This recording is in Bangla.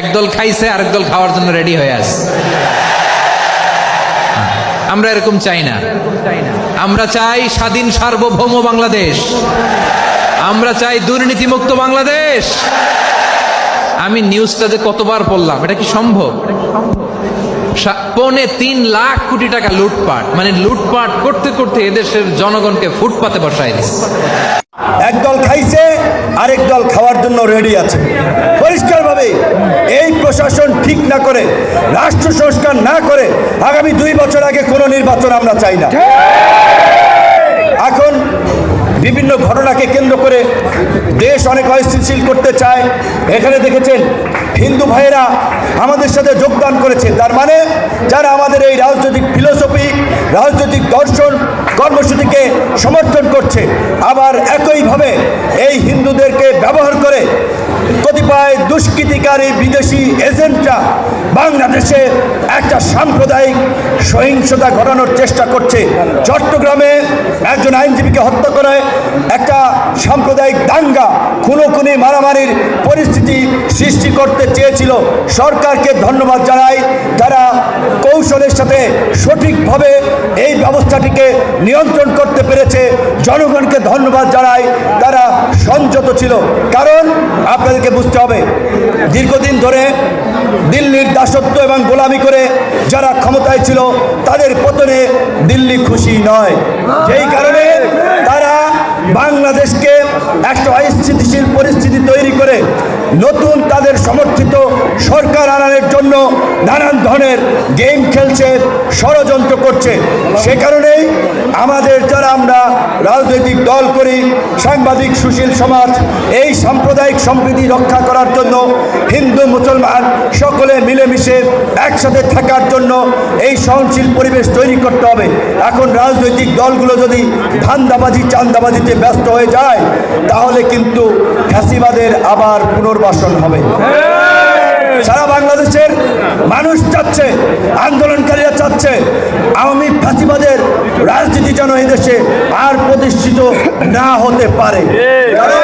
একদল খাইছে, আরেক দল খাওয়ার জন্য রেডি হয়ে আছে। আমরা এরকম চাই না। আমরা চাই স্বাধীন সার্বভৌম বাংলাদেশ। আমরা চাই দুর্নীতিমুক্ত বাংলাদেশ। আমি নিউজটা যে কতবার পড়লাম, এটা কি সম্ভব? পৌনে তিন লাখ কোটি টাকা লুটপাট। মানে লুটপাট করতে করতে এদেশের জনগণকে ফুটপাতে বসায় দিচ্ছে একদল খাইছে, আরেক দল খাওয়ার জন্য রেডি আছে। প্রশাসন ঠিক না করে, রাষ্ট্র সংস্কার না করে, আগামী দুই বছর আগে কোনো নির্বাচন আমরা চাই না। এখন বিভিন্ন ঘটনাকে কেন্দ্র করে দেশ অনেক অস্থিতিশীল করতে চায়। এখানে দেখেছেন হিন্দু ভাইয়েরা আমাদের সাথে যোগদান করেছে। তার মানে যারা আমাদের এই রাজনৈতিক ফিলোসফি রাজনৈতিক দর্শন, কর্মসূচিকে সমর্থন করছে, আবার একইভাবে এই হিন্দুদেরকে ব্যবহার করে কতিপয় দুষ্কৃতিকারী বিদেশি এজেন্টরা। বাংলাদেশে একটা সাম্প্রদায়িক সহিংসতা ঘটানোর চেষ্টা করছে। চট্টগ্রামে একজন আইনজীবীকে হত্যা করে একটা সাম্প্রদায়িক দাঙ্গা, খুনোখুনি, মারামারির পরিস্থিতি সৃষ্টি করতে চেয়েছিল। সরকারকে ধন্যবাদ জানাই তারা কৌশলের সাথে সঠিকভাবে এই ব্যবস্থাটিকে নিয়ন্ত্রণ করতে পেরেছে। জনগণকে ধন্যবাদ জানাই, তারা সংযত ছিল। কারণ আপনাদেরকে বুঝতে হবে, দীর্ঘদিন ধরে দিল্লির দাসত্ব এবং গোলামি করে যারা ক্ষমতায় ছিল, তাদের পতনে দিল্লি খুশি নয়। যেই কারণে তারা বাংলাদেশকে একটা অস্থিতিশীল পরিস্থিতি তৈরি করে, নতুন তাদের সমর্থিত সরকার ধরনের গেম খেলছে, ষড়যন্ত্র করছে। সে কারণেই আমাদের যারা আমরা রাজনৈতিক দল করি, সাংবাদিক সুশীল সমাজ, এই সাম্প্রদায়িক সম্প্রীতি রক্ষা করার জন্য, হিন্দু, মুসলমান, সকলে মিলেমিশে একসাথে থাকার জন্য এই সহনশীল পরিবেশ তৈরি করতে হবে। এখন রাজনৈতিক দলগুলো যদি ধান্দাবাজি, চান্দাবাজিতে ব্যস্ত হয়ে যায়, তাহলে কিন্তু ফ্যাসিবাদের আবার পুনর্বাসন হবে। সারা বাংলাদেশের মানুষ চাচ্ছে, আন্দোলনকারীরা চাচ্ছে, আওয়ামী ফাঁসিবাদের রাজনীতি যেন এদেশে আর প্রতিষ্ঠিত না হতে পারে। কারণ